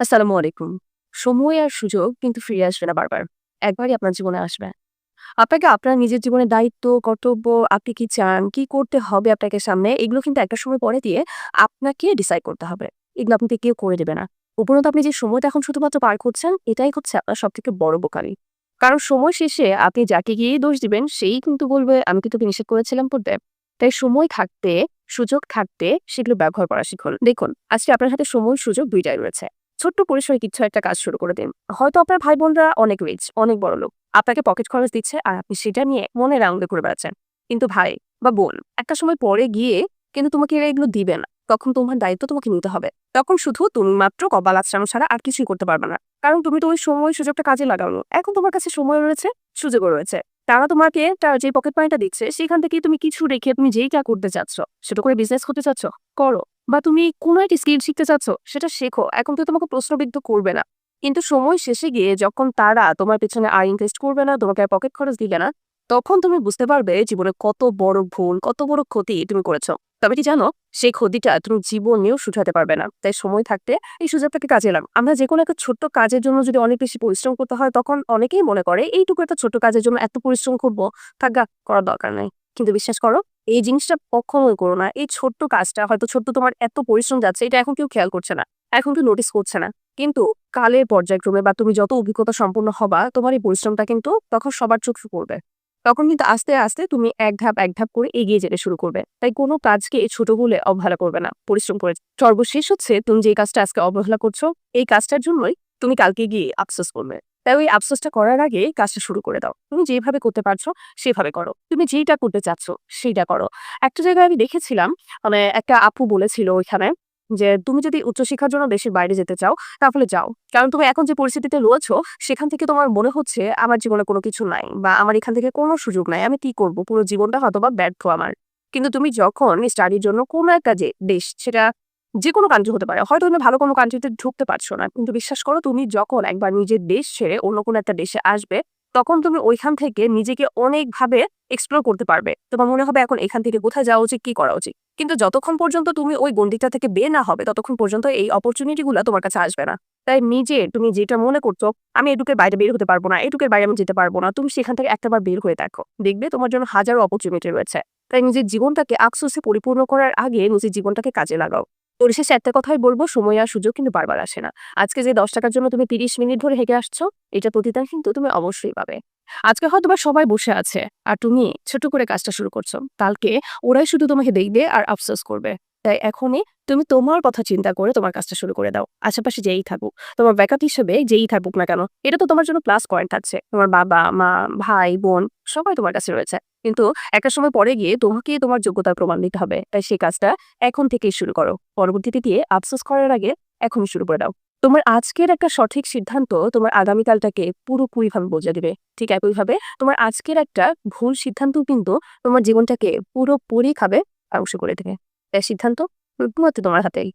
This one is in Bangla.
আসসালামু আলাইকুম। সময় আর সুযোগ কিন্তু ফিরে আসবে না বারবার। একবারই আপনার জীবনে আসবে। আপনাকে আপনার নিজের জীবনের দায়িত্ব, কর্তব্য, আপনি কি চান, কি করতে হবে আপনাকে সামনে, এগুলো কিন্তু একটা সময় পরে দিয়ে আপনাকে ডিসাইড করতে হবে। এগুলো আপনাকে কেউ করে দেবে না। উপরন্তু আপনি যে সময়টা এখন শুধুমাত্র পার করছেন, এটাই হচ্ছে আপনার সব থেকে বড় বোকামি। কারণ সময় শেষে আপনি যাকে গিয়েই দোষ দিবেন, সেই কিন্তু বলবে, "আমি কি তোকে নিষেধ করেছিলাম পড়তে?" তাই সময় থাকতে, সুযোগ থাকতে সেগুলো ব্যবহার করা শিখুন। দেখুন, আজকে আপনার হাতে সময়, সুযোগ দুইটাই রয়েছে। ছোট্ট পরিসরে কিছু একটা কাজ শুরু করে দিন। হয়তো আপনার ভাই-বোনরা অনেক রিচ, অনেক বড় লোক আপনাকে পকেট খরচ দিচ্ছে আর আপনি সেটা নিয়ে মনে রাউন্ডে ঘুরে বেড়াচ্ছেন। কিন্তু ভাই বা বোন একটা সময় পরে গিয়ে কিন্তু তোমাকে এরা এগুলো দিবে না। তখন তোমার দায়িত্ব তোমাকে নিতে হবে। তখন শুধু তুমি মাত্র কপাল আঁচড়ানো ছাড়া আর কিছুই করতে পারবে না। কারণ তুমি তো ওই সময় সুযোগটা কাজে লাগাওনি। এখন তোমার কাছে সময় রয়েছে, সুযোগও রয়েছে। তারা তোমাকে তার যে পকেট মানিটা দিচ্ছে সেখান থেকে তুমি কিছু রেখে তুমি যেই কাজ করতে চাচ্ছ, সেটা করে বিজনেস করতে চাচ্ছ, করো। বা তুমি কোনো একটি স্কিল শিখতে চাচ্ছ, সেটা শেখো। এখন তো তোমাকে প্রশ্নবিদ্ধ করবে না। কিন্তু সময় শেষে গিয়ে যখন তারা তোমার পেছনে আর ইনভেস্ট করবে না, তোমাকে পকেট খরচ দিবে না, তখন তুমি বুঝতে পারবে জীবনে কত বড় ভুল, কত বড় ক্ষতি তুমি করেছ। তবে কি জানো, সেই ক্ষতিটা তুমি জীবনেও শুধরাতে পারবে না। তাই সময় থাকতে এই সুযোগটাকে কাজে লাগাও। আমরা যেকোনো একটা ছোট্ট কাজের জন্য যদি অনেক বেশি পরিশ্রম করতে হয়, তখন অনেকেই মনে করে এইটুকু একটা ছোট্ট কাজের জন্য এত পরিশ্রম করব থাক করার দরকার নাই। কিন্তু বিশ্বাস করো, এই জিনিসটা কখনোই করো না। এই ছোট্ট কাজটা হয়তো ছোট্ট তোমার এত পরিশ্রম যাচ্ছে, এটা এখন কেউ খেয়াল করছে না। এখন কেউ নোটিস করছে না। কিন্তু কালের পর্যায়ক্রমে বা তুমি যত অভিজ্ঞতা সম্পন্ন হবা, তোমার এই পরিশ্রমটা কিন্তু তখন সবার চোখে পড়বে। তখন কিন্তু আস্তে, আস্তে তুমি এক ধাপ, এক ধাপ করে এগিয়ে যেতে শুরু করবে। তাই কোনো কাজকে ছোট বলে অবহেলা করবে না। পরিশ্রম করে সর্বশেষ হচ্ছে তুমি যে কাজটা আজকে অবহেলা করছ, এই কাজটার জন্যই তুমি কালকে গিয়ে আফসোস করবে। তাই ওই আফসোসটা করার আগে কাজটা শুরু করে দাও। তুমি যেভাবে করতে পারছ সেভাবে করো। তুমি যেইটা করতে চাচ্ছ সেইটা করো। একটা জায়গায় আমি দেখেছিলাম মানে একটা আপু বলেছিল ওইখানে যে, "তুমি যদি উচ্চশিক্ষার জন্য দেশের বাইরে যেতে চাও, তাহলে যাও। কারণ তুমি এখন যে পরিস্থিতিতে রয়েছো, সেখান থেকে তোমার মনে হচ্ছে আমার জীবনে কোনো কিছু নাই বা আমার এখান থেকে কোনো সুযোগ নাই। আমি কি করব? পুরো জীবনটা হয়তোবা ব্যর্থ আমার। কিন্তু তুমি যখন স্টাডির জন্য কোনো একটা যে দেশ, সেটা যেকোনো কান্ট্রি হতে পারে। হয়তো তুমি ভালো কোনো কান্ট্রিতে ঢুকতে পারছ না। কিন্তু বিশ্বাস করো তুমি যখন একবার নিজের দেশ ছেড়ে অন্য কোনো একটা দেশে আসবে, তখন তুমি ওইখান থেকে নিজেকে অনেকভাবে এক্সপ্লোর করতে পারবে। তোমার মনে হবে এখন এখান থেকে কোথায় যাওয়া উচিত, কি করা উচিত। কিন্তু যতক্ষণ পর্যন্ত তুমি ওই গণ্ডিটা থেকে বের না হবে, ততক্ষণ পর্যন্ত এই অপরচুনিটি গুলা তোমার কাছে আসবে না। তাই নিজে তুমি যেটা মনে করছ, আমি এটুকের বাইরে বের হতে পারব না, এটুকের বাইরে আমি যেতে পারব না, তুমি সেখান থেকে একটাবার বের হয়ে দেখো। দেখবে তোমার জন্য হাজারো অপরচুনিটি রয়েছে। তাই নিজের জীবনটাকে আকসোসে পরিপূর্ণ করার আগে নিজের জীবনটাকে কাজে লাগাও। পরিশেষে একটা কথাই বলব সময় আর সুযোগ কিন্তু বারবার আসে না। আজকে যে দশ টাকার জন্য তুমি ৩০ মিনিট ধরে হেঁটে আসছো, এটা প্রতিদান কিন্তু তুমি অবশ্যই পাবে। আজকে হয়তোবা সবাই বসে আছে আর তুমি ছোট করে কাজটা শুরু করছ। কালকে ওরাই শুধু তোমাকে দেখবে আর আফসোস করবে। তাই এখনই তুমি তোমার কথা চিন্তা করে তোমার কাজটা শুরু করে দাও। আশেপাশে যেই থাকুক, তোমার ব্যাকআপ হিসেবে যেই থাকুক না কেন, এটা তো তোমার জন্য প্লাস পয়েন্ট থাকছে। তোমার বাবা, মা, ভাই, বোন সবাই তোমার কাছে রয়েছে। কিন্তু একটা সময় পরে গিয়ে তোমাকেই তোমার যোগ্যতার প্রমাণ দিতে হবে। তাই সেই কাজটা এখন থেকেই শুরু করো। পরবর্তীতে গিয়ে আফসোস করার আগে এখনই শুরু করে দাও। তোমার আজকের একটা সঠিক সিদ্ধান্ত তোমার আগামীকালটাকে পুরোপুরিভাবে বোঝা দেবে, ঠিক একইভাবে তোমার আজকের একটা ভুল সিদ্ধান্ত কিন্তু তোমার জীবনটাকে পুরোপুরি ভাবে ধ্বংস করে দেবে। তাই সিদ্ধান্ত তোমার হাতেই।